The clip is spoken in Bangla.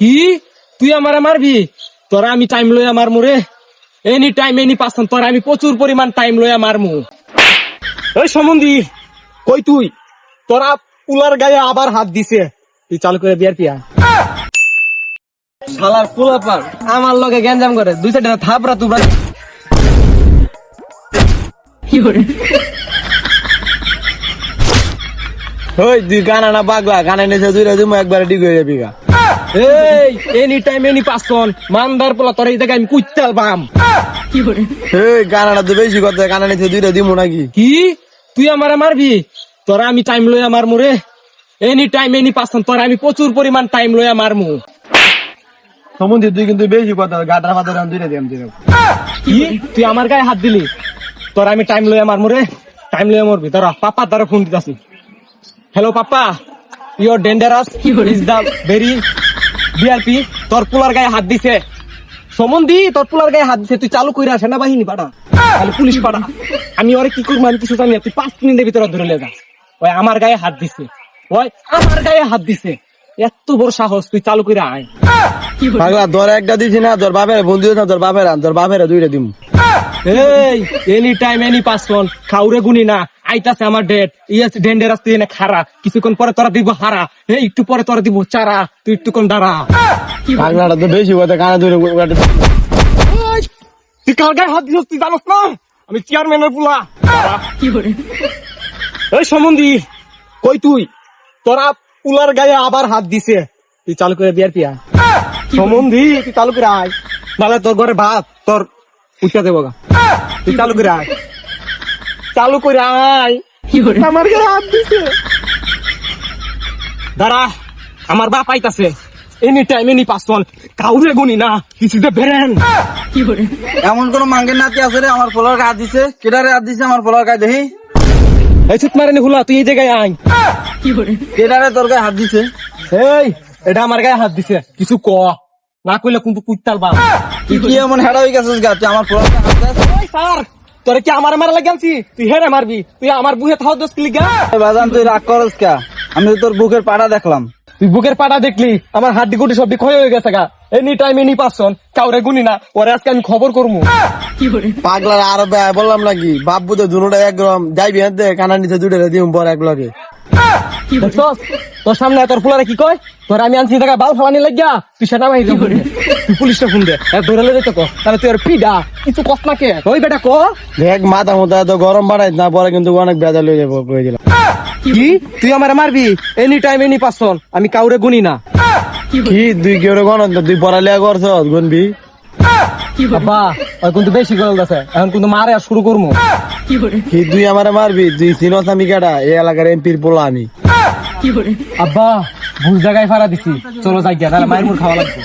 কি? তুই আমারে মারবি? তোরা আমি টাইম লইয়া মারমু রে। এনি টাইম এনি পাসন তোরা আমি প্রচুর পরিমাণ টাইম লইয়া মারমু। এই সম্বন্ধি কই তুই? তোরা পুলার গায়ে আবার হাত দিছে। তুই চালু করে বিয়ার পিয়া। শালার পুলা পার আমার লগে গ্যাঞ্জাম করে। দুই সাইডে থাপরা তুবরা ওই তুই গানা না পাগলা গানা নিচে দুইটা তুমি একবারে ডিগ হয়ে যাবি গা। এই এনি টাইম এনি পাসন মানদার পোলা তোরা এই জায়গায় আমি কুইতাল বাম। এই গানাটা তো বেশি কথা গানা নিচে দুইটা দিমু নাকি? কি? তুই আমারে মারবি? তোরা আমি টাইম লইয়া মারমু রে। এনি টাইম এনি পাসন তোরা আমি প্রচুর পরিমাণ টাইম লইয়া মারমু। সম্বন্ধে তুই কিন্তু বেশি কথা গাটার মাথায় আমি দুইটা দিলাম দিলাম কি? তুই আমার গায়ে হাত দিলি? তোরা আমি টাইম লইয়া মারমু রে। টাইম লইয়া মরবি। তোরা পাপা দ্বারা ফোন দিতাছি। Hello papa your dangerous is the very BRP তোর পুলার গায়ে হাত দিছে। সমন্ধি তোর পুলার গায়ে হাত দিছে। তুই চালু কইরা সেনাবাহিনী পাঠা তাহলে পুলিশ পাঠা আমি ওরে কি করব আমি কিছু জানি তুই পাঁচ মিনিটের ভিতরে ধরে লে যা। ওই আমার গায়ে হাত দিছে। ওই আমার গায়ে হাত দিছে। এত বড় সাহস তুই চালু কইরা আয়। পাগলা তোর একটা দিছি না তোর বাপের বন্ধু না তোর বাপের তোর বাপের দুইটা দিমু। এই এনি টাইম এনি পাসন খাউরে গুনি না। আইতাছে আমার ডেট ইয়াস ডেন্ডের আসতে এনে খারা কিছুক্ষণ পরে তোরা দিব হারা। হে একটু পরে তোরা দিব চারা। তুই একটু কোন দাঁড়া। পাগলাটা তো বেশি কথা গানা ধরে তুই কার গায়ে হাত দিছিস তুই জানোস না? আমি চেয়ারম্যানের পুলা। দাঁড়া। এই সম্বন্ধি কই তুই? তোরা পুলার গায়ে আবার হাত দিছে। তুই চালু করে বিয়ার পিয়া। সম্বন্ধি তুই চালু করে আয়। নাহলে তোর ঘরে ভাত তোর উঠা দেবো তুই চালু করে আয়। চালু করে আয়। আমার গায়ে হাত দিছে। দাঁড়া আমার বাপ আইতাছে। এনি টাইম এনি পাসন কাউরে গুনি না কিছুতে বেরেন এমন কোন মাঙ্গের নাতি আছে রে আমার পোলার হাত দিছে। কেডারে হাত দিছে আমার পোলার দেখি। এই ছুট মারেনি হুলা তুই এই জায়গায় আয়। কেডারে তোর গায়ে হাত দিছে? এই এটা আমার গায়ে হাত দিছে। কিছু ক। না কইলে কিন্তু কুত্তাল বাপ। তুই কি এমন হেডা হয়ে গেছিস গা? তুই আমার পোলার গায়ে হাত তোরে কি আমার মারা লাগে আনছি? তুই হেরে মারবি। তুই আমার বুকে থাও দোষ লিগা? বাজান তুই রাগ করস কা? আমি তো তোর বুকের পাড়া দেখলাম। তুই বুকের পাটা দেখলি? আমার হাড্ডি গুটি সব ক্ষয় হয়ে গেছে গা। এনি টাইম এনি পারছন কাউরে গুনি না। ওরে আজকে আমি খবর করব পাগলার আর বললাম নাকি? বাপ বুঝে দুটা একদম যাইবি হাতে কানা নিচে জুড়ে দিম বর এক লগে? তোর সামনে তোর ফুলারে কি কয়? তোর আমি আনছি টাকা বাল ফালানি লাগিয়া তুই সেটা মাই তুই পুলিশটা ফোন দে। ধরে লেগে তো তাহলে তুই আর পিডা। কিছু কষ্ট না কে? ওই বেটা ক? দেখ মাথা এত গরম বাড়াই না পরে কিন্তু অনেক বেজাল হয়ে যাব কয়ে দিলাম। কি? তুই আমার মারবি? এনি টাইম এনি পাসন আমি কাউরে গুনি না। কি তুই কি ওরে গণ তুই পড়ালেখা করছ গুনবি? বাবা ওই কিন্তু বেশি গরম আছে। এখন কিন্তু মারে আর শুরু করব কি তুই আমার মারবি? তুই চিনস আমি কেডা? এই এলাকার এমপির পোলা আমি। আব্বা ভুল জায়গায় ফারা দিছি। চলো যাই গিয়া তাহলে মায়ের মুখ খাওয়া লাগবে।